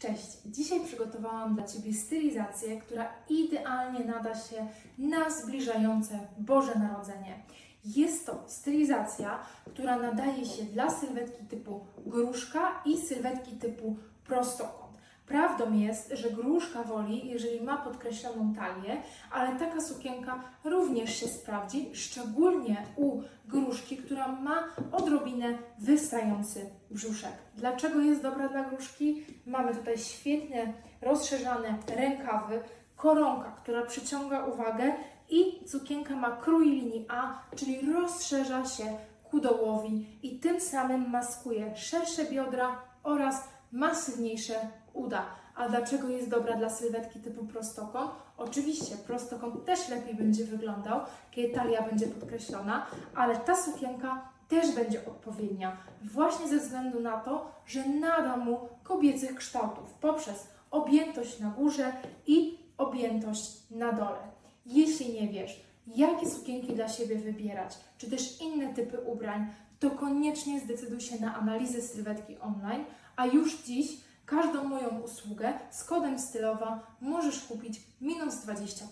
Cześć! Dzisiaj przygotowałam dla Ciebie stylizację, która idealnie nada się na zbliżające Boże Narodzenie. Jest to stylizacja, która nadaje się dla sylwetki typu gruszka i sylwetki typu prostokąt. Prawdą jest, że gruszka woli, jeżeli ma podkreśloną talię, ale taka sukienka również się sprawdzi, szczególnie u gruszki, która ma odrobinę wystający brzuszek. Dlaczego jest dobra dla gruszki? Mamy tutaj świetnie rozszerzane rękawy, koronka, która przyciąga uwagę i sukienka ma krój linii A, czyli rozszerza się ku dołowi i tym samym maskuje szersze biodra oraz masywniejsze uda. A dlaczego jest dobra dla sylwetki typu prostokąt? Oczywiście prostokąt też lepiej będzie wyglądał, kiedy talia będzie podkreślona, ale ta sukienka też będzie odpowiednia, właśnie ze względu na to, że nada mu kobiecych kształtów poprzez objętość na górze i objętość na dole. Jeśli nie wiesz, jakie sukienki dla siebie wybierać, czy też inne typy ubrań, to koniecznie zdecyduj się na analizę sylwetki online, a już dziś każdą moją usługę z kodem stylowa możesz kupić minus 20%.